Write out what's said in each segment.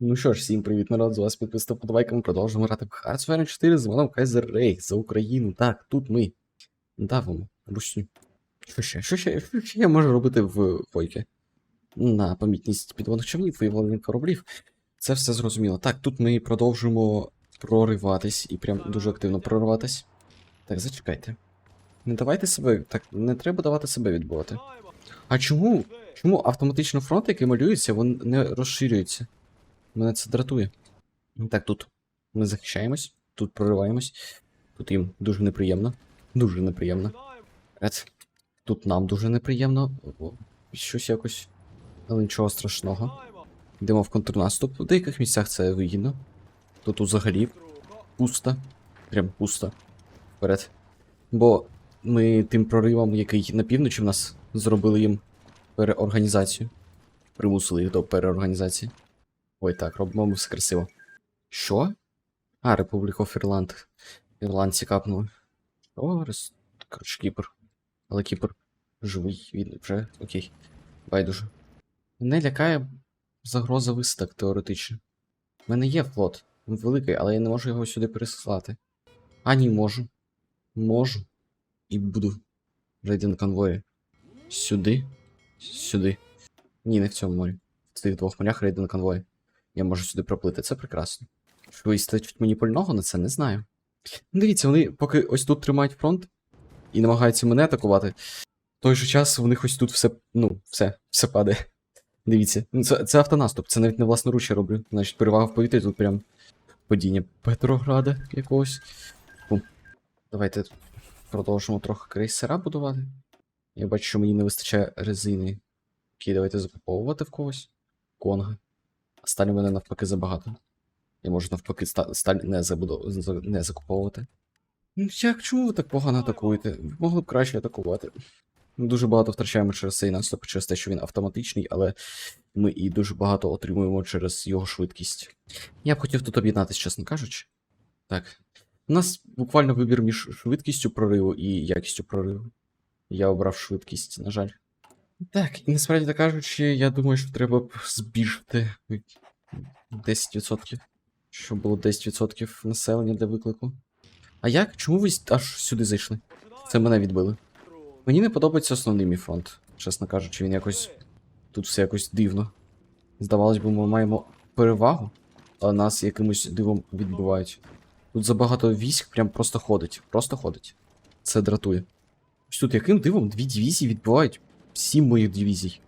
Ну що ж, всім привіт, народ, з вас підписав подавайка, ми продовжуємо грати в Hearts 4 з моном Кайзер Рейх за Україну. Так, тут ми давимо ручню. Що ще? Що ще? Що ще я можу робити в Хойке? На помітність підводних човнів і володіння кораблів. Це все зрозуміло. Так, тут ми продовжуємо прориватись і прям дуже активно прориватись. Так, зачекайте. Не давайте себе. Так, не треба давати себе відбувати. А чому? Чому автоматично фронт, який малюється, він не розширюється? Мене це дратує. Так, тут ми захищаємось, тут прориваємось. Тут їм дуже неприємно. Дуже неприємно. Тут нам дуже неприємно. Щось якось. Але нічого страшного. Йдемо в контрнаступ. В деяких місцях це вигідно. Тут взагалі пусто. Прям пусто. Вперед. Бо ми тим проривом, який на півночі в нас зробили їм переорганізацію. Примусили їх до переорганізації. Ой, так, робимо все красиво. Що? А, Republic of Ireland. Ірландці капнули. О, рес... Коротше, Кіпр. Але Кіпр живий, він вже окей. Байдуже. Мене лякає загроза висадок теоретично. У мене є флот. Він великий, але я не можу його сюди переслати. А, ні, можу. Можу. І буду. Рейді на конвої. Сюди. Сюди. Ні, не в цьому морі. В цих двох морях рейди на конвої. Я можу сюди проплити, це прекрасно. Що вистачить мені пального на це, не знаю. Ну, Дивіться, вони поки ось тут тримають фронт і намагаються мене атакувати. В той же час в них ось тут все, ну, все, все падає. Дивіться, ну, це, це автонаступ, це навіть не власноруч я роблю. Значить, перевага в повітрі тут прям падіння Петрограда якогось. Фу. Давайте продовжимо трохи крейсера будувати. Я бачу, що мені не вистачає резини. Окей, давайте закуповувати в когось. Конга. Сталі мене навпаки забагато. Я можу навпаки сталь не, забудов... не закуповувати. Ну як, чому ви так погано атакуєте? Ви могли б краще атакувати. Ми дуже багато втрачаємо через цей наступ, через те, що він автоматичний, але ми і дуже багато отримуємо через його швидкість. Я б хотів тут об'єднатися, чесно кажучи. Так. У нас буквально вибір між швидкістю прориву і якістю прориву. Я обрав швидкість, на жаль. Так, і насправді так кажучи, я думаю, що треба б збільшити 10%. Щоб було 10% населення для виклику. А як? Чому ви аж сюди зайшли? Це мене відбили. Мені не подобається основний мій фронт, чесно кажучи, він якось. Тут все якось дивно. Здавалось би, ми маємо перевагу, а нас якимось дивом відбивають. Тут забагато військ прям просто ходить. Просто ходить. Це дратує. Ось тут яким дивом дві дивізії відбивають сім моїх дивізій?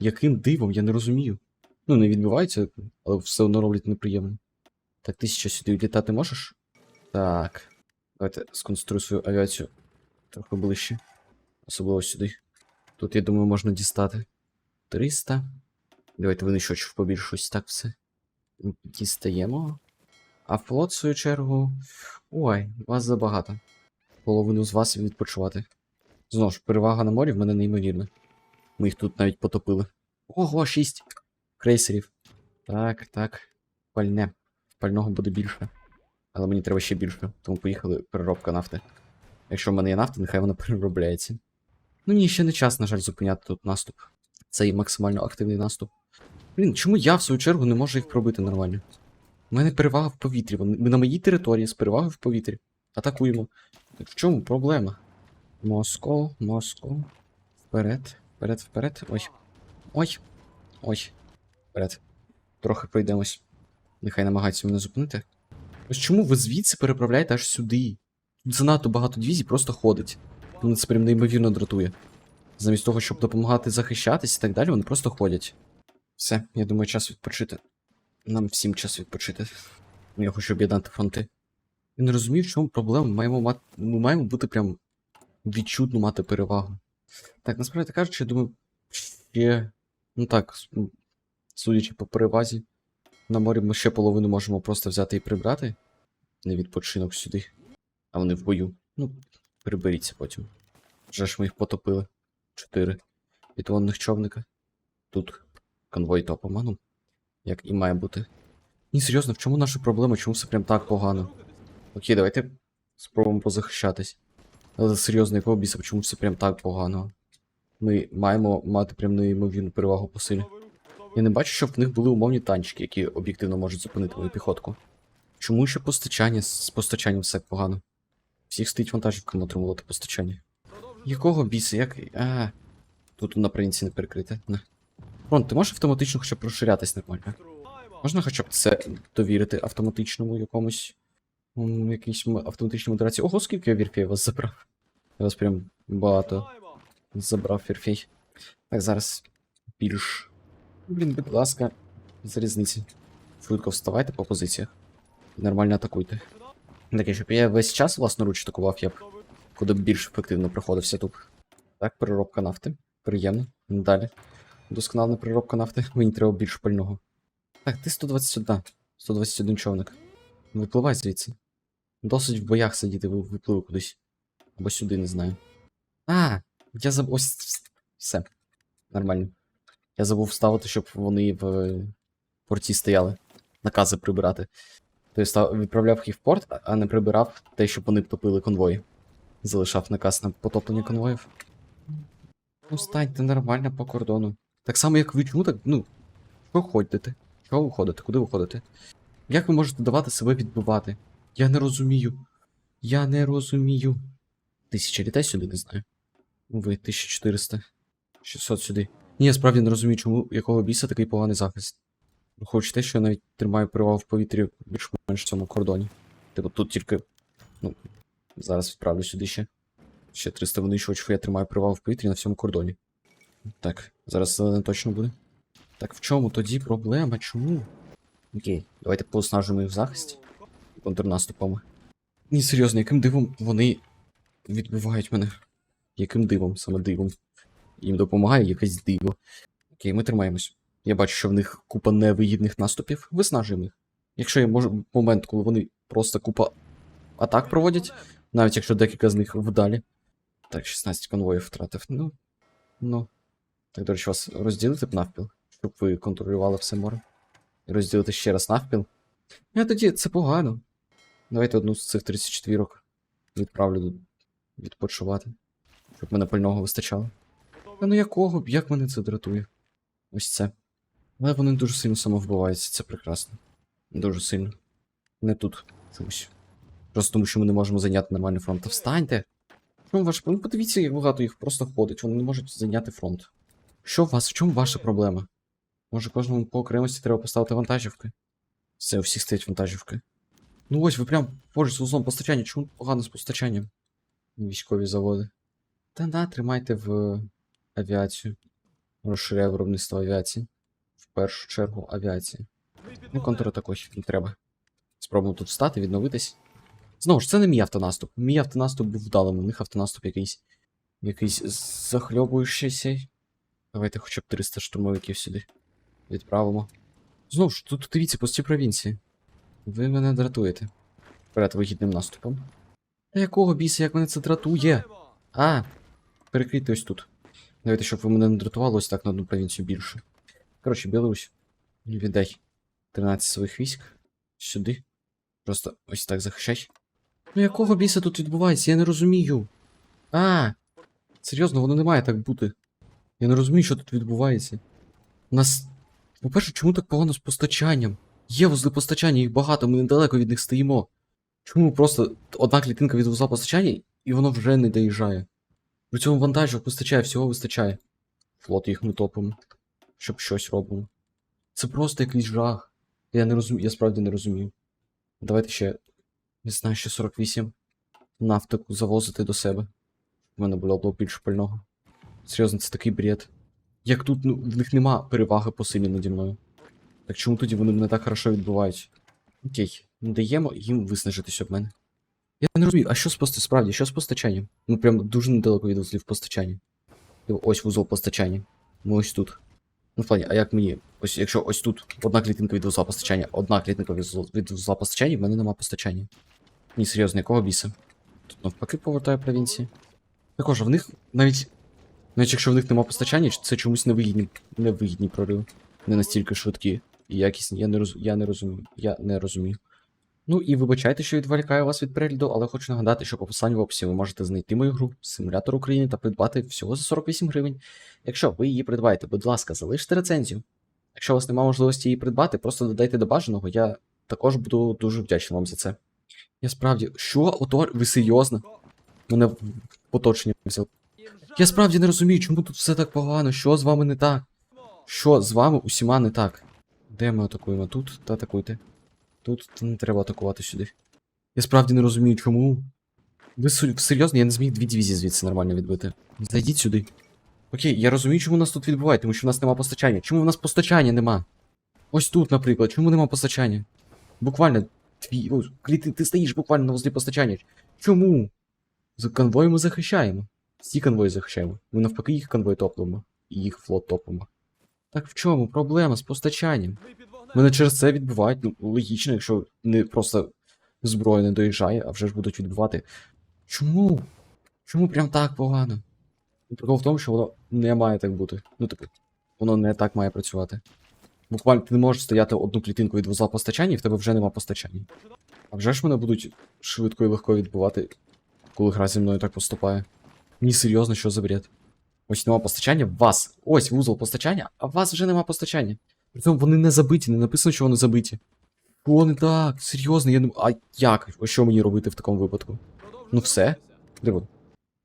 Яким дивом, я не розумію. Ну, не відбиваються, але все одно роблять неприємно. Так, ти ще сюди літати можеш? Так. Давайте сконструю свою авіацію трохи ближче. Особливо сюди. Тут, я думаю, можна дістати. 300. Давайте винищувач побільшусь, так все. Дістаємо. А флот, в свою чергу. Ой, вас забагато. Половину з вас відпочивати. Знову ж, перевага на морі в мене неймовірна. Ми їх тут навіть потопили. Ого, 6 крейсерів. Так, так. Пальне. Пального буде більше. Але мені треба ще більше, тому поїхали переробка нафти. Якщо в мене є нафта, нехай вона переробляється. Ну ні, ще не час, на жаль, зупиняти тут наступ. Цей максимально активний наступ. Блін, чому я в свою чергу не можу їх пробити нормально? У мене перевага в повітрі. Ми на моїй території з перевагою в повітрі. Атакуємо. Так в чому проблема? Москов, Москов. Вперед, вперед, вперед. Ой. Ой. Ой. Вперед. Трохи пройдемось. Нехай намагаються мене зупинити. Ось чому ви звідси переправляєте аж сюди? Тут занадто багато дивізій просто ходить. Мене це прям неймовірно дратує. Замість того, щоб допомагати захищатись і так далі, вони просто ходять. Все, я думаю, час відпочити. Нам всім час відпочити. Я хочу об'єднати фронти. Я не розумію, в чому проблема. Ми маємо мати. Ми маємо бути прям відчутно мати перевагу. Так, насправді кажучи, я думаю, ще. Ну так, судячи по перевазі, на морі ми ще половину можемо просто взяти і прибрати. На відпочинок сюди. А вони в бою. Ну, приберіться потім. Вже ж ми їх потопили. Чотири підводних човника. Тут конвой топом, ну. Як і має бути. Ні, серйозно, в чому наша проблема? Чому все прям так погано? Окей, давайте спробуємо позахищатись. Але серйозно, якого біса, чому все прям так погано? Ми маємо мати прям неймовірну перевагу по силі. Я не бачу, щоб в них були умовні танчики, які об'єктивно можуть зупинити мою піхотку. Чому ще постачання з постачанням все погано? Всіх стоїть вантажівка отримувати постачання. Якого біса? Як. А. Тут на провінції не перекрите. На. Фронт, ти можеш автоматично хоча б розширятись нормально? Можна хоча б це довірити автоматичному якомусь. М, якійсь автоматичній модерації. Ого, скільки я вірфей вас забрав. Я вас прям багато забрав вірфей. Так, зараз більш. Блін, будь ласка, залізниці. Швидко вставайте по позиціях. Нормально атакуйте. Таке, щоб я весь час власноруч атакував, я б куди б більш ефективно проходився тут. Так, переробка нафти. Приємно. Далі. Досконалена переробка нафти. Мені треба більше пального. Так, ти 121. 121 човник. Випливай звідси. Досить в боях сидіти, ви- випливи кудись. Або сюди, не знаю. А, я забув. Ось. Все. Нормально. Я забув ставити, щоб вони в е, порті стояли. Накази прибирати. Тобто відправляв їх в порт, а- не прибирав те, щоб вони топили конвої. Залишав наказ на потоплення конвоїв. Ну, станьте нормально по кордону. Так само, як ви чому так, ну. Що ходите? Чого ви ходите? Куди ви ходите? Як ви можете давати себе відбивати? Я не розумію. Я не розумію. Тисяча літай сюди, не знаю. Ви 1400. 600 сюди. Ні, я справді не розумію, чому якого біса такий поганий захист. Враховуючи те, що я навіть тримаю перевагу в повітрі більш-менш в цьому кордоні. Типу тут тільки. Ну, зараз відправлю сюди ще. Ще 300 винищувачів, я тримаю перевагу в повітрі на всьому кордоні. Так, зараз зелене точно буде. Так в чому тоді проблема? Чому? Окей, давайте поснажимо їх в захисті. Контрнаступами. Ні, серйозно, яким дивом вони відбивають мене? Яким дивом, саме дивом? Їм допомагає якесь диво. Окей, ми тримаємось. Я бачу, що в них купа невигідних наступів. Виснажуємо їх. Якщо є мож... момент, коли вони просто купа атак проводять, навіть якщо декілька з них вдалі. Так, 16 конвоїв втратив. Ну. Ну. Так, до речі, вас розділити б навпіл, щоб ви контролювали все море. І розділити ще раз навпіл. Я тоді це погано. Давайте одну з цих 34 відправлю відпочивати. Щоб мене пального вистачало. Та ну якого б, як мене це дратує? Ось це. Але вони дуже сильно самовбиваються, це прекрасно. Дуже сильно. Не тут чомусь. Просто тому, що ми не можемо зайняти нормальний фронт. Та встаньте! Чому ваш... Ну подивіться, як багато їх просто ходить, вони не можуть зайняти фронт. Що у вас? В чому ваша проблема? Може кожному по окремості треба поставити вантажівки? Все, у всіх стоять вантажівки. Ну ось, ви прям поруч з вузлом постачання, чому погано з постачанням? Військові заводи. Та да, тримайте в авіацію. Розширяє виробництво авіації. В першу чергу авіації. Ну, контратакуй, не треба. Спробуємо тут встати, відновитись. Знову ж, це не мій автонаступ. Мій автонаступ був вдалим, у них автонаступ якийсь. Якийсь захльобуючийся. Давайте хоча б 300 штурмовиків сюди. Відправимо. Знову ж, тут дивіться цій провінції. Ви мене дратуєте. Перед вигідним наступом. Та якого біса, як мене це дратує? А, перекрийте ось тут. Давайте, щоб ви мене не дратували ось так на одну провінцію більше. Коротше, Білорусь. Віддай 13 своїх військ. Сюди. Просто ось так захищай. Ну якого біса тут відбувається? Я не розумію. А! Серйозно, воно не має так бути. Я не розумію, що тут відбувається. У нас. По-перше, чому так погано з постачанням? Є вузли постачання, їх багато, ми недалеко від них стоїмо. Чому просто одна клітинка від вузла постачання, і воно вже не доїжджає? При цьому вантажів вистачає, всього вистачає. Флот їх ми топимо, щоб щось робимо. Це просто якийсь жах. Я не розумію, я справді не розумію. Давайте ще, не знаю, ще 48 нафтику завозити до себе. У мене було б більше пального. Серйозно, це такий бред. Як тут ну, в них нема переваги по силі наді мною. Так чому тоді вони мене так хорошо відбувають? Окей, не даємо їм виснажитись об мене. Я не розумію, а що з пост... справді, що з постачанням? Ми прям дуже недалеко від вузлів постачання. Ось вузол постачання. Ми ось тут. Ну, в плані, а як мені? Ось якщо ось тут одна клітинка від вузла постачання, одна клітинка від вузла, постачання, в мене нема постачання. Ні, серйозно, якого біса? Тут навпаки повертаю провінції. Також, в них навіть. Навіть якщо в них нема постачання, це чомусь невигідні, невигідні прориви. Не настільки швидкі якісні. Я не, роз... я не розумію. Я не розумію. Ну і вибачайте, що відволікаю вас від перегляду, але хочу нагадати, що по посиланню в описі ви можете знайти мою гру Симулятор України та придбати всього за 48 гривень. Якщо ви її придбаєте, будь ласка, залиште рецензію. Якщо у вас немає можливості її придбати, просто додайте до бажаного, я також буду дуже вдячний вам за це. Я справді. Що? Ото ви серйозно? Мене в оточення взяв. Я справді не розумію, чому тут все так погано, що з вами не так? Що з вами усіма не так? Де ми атакуємо? Тут та атакуйте. Тут не треба атакувати сюди. Я справді не розумію, чому. Ви серйозно, я не зміг дві дивізії звідси нормально відбити. Зайдіть сюди. Окей, я розумію, чому нас тут відбувають, тому що в нас нема постачання. Чому в нас постачання нема? Ось тут, наприклад, чому нема постачання? Буквально твій. Ти, ти стоїш буквально на постачання. Чому? За конвої ми захищаємо. Всі конвої захищаємо. Ми навпаки їх конвой топимо. І їх флот топимо. Так в чому проблема з постачанням? Мене через це відбувають, ну, логічно, якщо не просто зброя не доїжджає, а вже ж будуть відбивати. Чому? Чому прям так погано? Ну, Прикол в тому, що воно не має так бути. Ну, типу, воно не так має працювати. Буквально ти не можеш стояти одну клітинку від вузла постачання, і в тебе вже нема постачання. А вже ж мене будуть швидко і легко відбивати, коли гра зі мною так поступає. Ні, серйозно, що за бред? Ось нема постачання в вас. Ось вузол постачання, а в вас вже нема постачання. Притом вони не забиті, не написано, що вони забиті. О, не так, серйозно, я не. А як? Ось що мені робити в такому випадку? Ну все. Диво.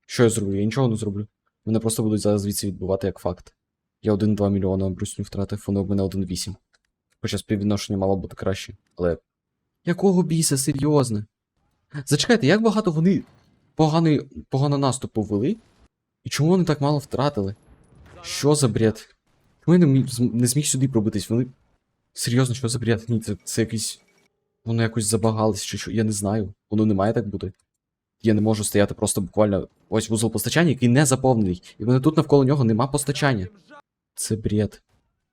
Що я зроблю? Я нічого не зроблю. Мене просто будуть зараз звідси відбувати як факт. Я 1-2 мільйона брусню втратив, вони в мене 1-8. Хоча співвідношення мало бути краще, але. Якого біса, серйозно? Зачекайте, як багато вони поганий, погано наступу ввели? І чому вони так мало втратили? Що за бред? Чому я не, не зміг сюди пробитись? Вони. Серйозно, що за бред? Ні, це, це якийсь. Воно якось забагалось, чи що, я не знаю. Воно не має так бути. Я не можу стояти просто буквально ось вузол постачання, який не заповнений. І мене тут навколо нього нема постачання. Це бред.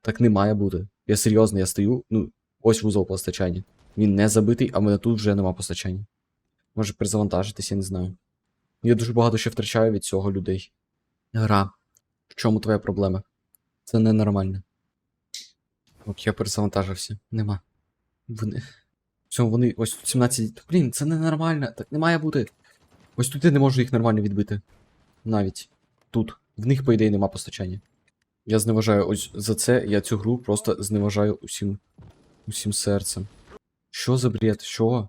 Так не має бути. Я серйозно, я стою, ну, ось вузол постачання. Він не забитий, а в мене тут вже нема постачання. Може перезавантажитись, я не знаю. Я дуже багато ще втрачаю від цього людей. Гра. В чому твоя проблема? Це ненормально. Ок, я перезавантажився. Нема. Вони. Все, вони ось 17. Блін, це ненормально. Так не має бути. Ось тут я не можу їх нормально відбити. Навіть. Тут. В них, по ідеї, нема постачання. Я зневажаю ось за це, я цю гру просто зневажаю усім. усім серцем. Що за бред? Що?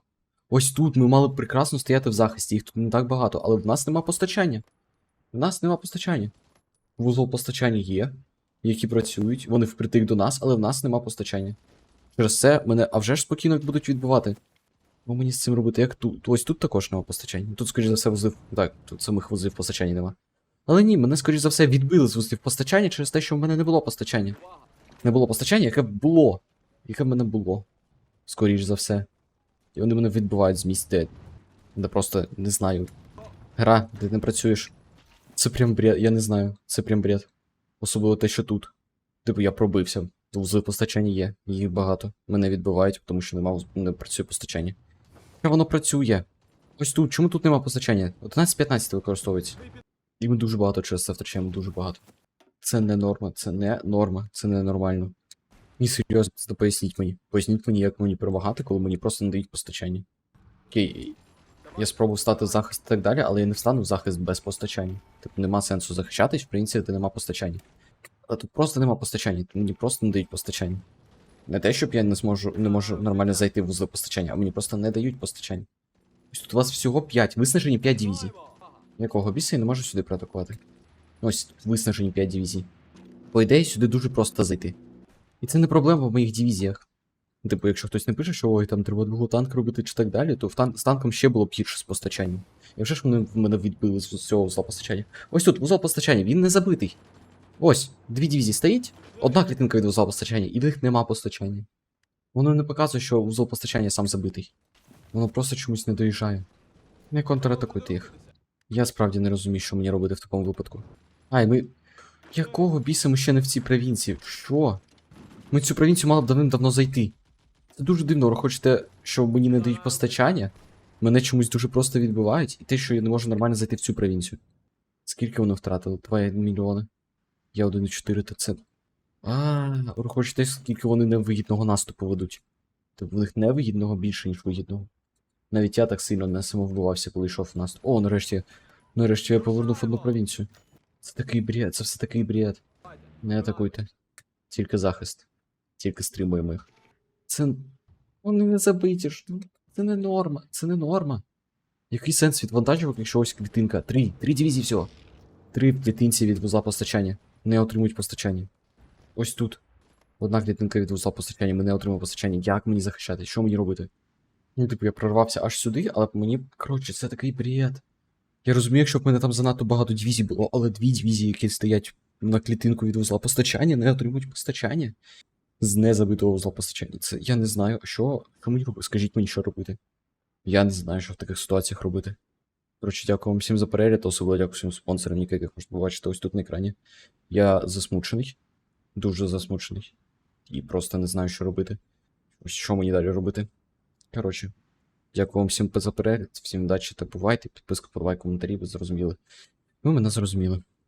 Ось тут ми мали б прекрасно стояти в захисті, їх тут не так багато, але в нас нема постачання. В нас нема постачання. Вузол постачання є, які працюють, вони впритик до нас, але в нас нема постачання. Через це мене, а вже ж спокійно будуть відбивати. Що мені з цим робити? Як тут? Ось тут також нема постачання. Тут, скоріш за все, вузлів. Так, тут самих вузлів постачання нема. Але ні, мене, скоріш за все, відбили з вузлів постачання через те, що в мене не було постачання. Не було постачання, яке було. Яке в мене було. Скоріш за все. І вони мене відбивають з місць, де. Де просто не знаю. Гра, де не працюєш. Це прям бред, я не знаю. Це прям бред. Особливо те, що тут. Типу, я пробився. Вузли постачання є, їх багато. Мене відбивають, тому що нема, не працює постачання. Як воно працює? Ось тут, чому тут нема постачання? 11-15 використовується. І ми дуже багато через це втрачаємо, дуже багато. Це не норма, це не норма, це не нормально. Ні, серйозно, це поясніть мені. Поясніть мені, як мені перемагати, коли мені просто не дають постачання. Окей, я спробую стати в захист і так далі, але я не встану в захист без постачання. Типу нема сенсу захищатись, в принципі, де нема постачання. А тут просто нема постачання, мені просто не дають постачання. Не те, щоб я не зможу, не можу нормально зайти в вузли постачання, а мені просто не дають постачання. Ось тут у вас всього 5, виснажені 5 дивізій. Якого біса я не можу сюди проатакувати? Ось виснажені 5 дивізій. По ідеї, сюди дуже просто зайти. І це не проблема в моїх дивізіях. Типу, якщо хтось не пише, що ой, там треба було танк робити чи так далі, то в тан- з танком ще було б гірше з постачанням. І вже ж вони в мене відбили з цього вузла постачання. Ось тут вузол постачання, він не забитий. Ось, дві дивізії стоїть, одна клітинка від вузла постачання, і в них нема постачання. Воно не показує, що вузол постачання сам забитий. Воно просто чомусь не доїжджає. Не контратакуйте їх. Я справді не розумію, що мені робити в такому випадку. Ай, ми. Якого біса ми ще не в цій провінції? Що? Ми цю провінцію мали б давним-давно зайти. Це дуже дивно, ви хочете, що мені не дають постачання? Мене чомусь дуже просто відбивають, і те, що я не можу нормально зайти в цю провінцію. Скільки вони втратили? 2 мільйони. Я 1,4, то це. А, ви хочете, скільки вони невигідного наступу ведуть. Тобто в них невигідного більше, ніж вигідного. Навіть я так сильно не самовбивався, коли йшов в наступ. О, нарешті. Нарешті я повернув одну провінцію. Це такий бред, це все такий бред. Не атакуйте. Тільки захист. тільки стримуємо їх. Це. Вони не забиті ж. ну, Це не норма. Це не норма. Який сенс відвантажувати, якщо ось клітинка? Три. Три дивізії всього. Три клітинці від вузла постачання. Не отримують постачання. Ось тут. Одна клітинка від вузла постачання, ми не отримуємо постачання. Як мені захищати? Що мені робити? Ну, типу, я прорвався аж сюди, але мені, коротше, це такий бред. Я розумію, якщо б мене там занадто багато дивізій було, але дві дивізії, які стоять на клітинку від вузла постачання, не отримують постачання з незабитого вузла постачання. Це я не знаю, що, мені робити. Скажіть мені, що робити. Я не знаю, що в таких ситуаціях робити. Коротше, дякую вам всім за перегляд, особливо дякую всім спонсорам, яких можете побачити ось тут на екрані. Я засмучений, дуже засмучений. І просто не знаю, що робити. Ось що мені далі робити. Коротше, дякую вам всім за перегляд, всім удачі та бувайте. Підписка, подавай коментарі, ви зрозуміли. Ви мене зрозуміли.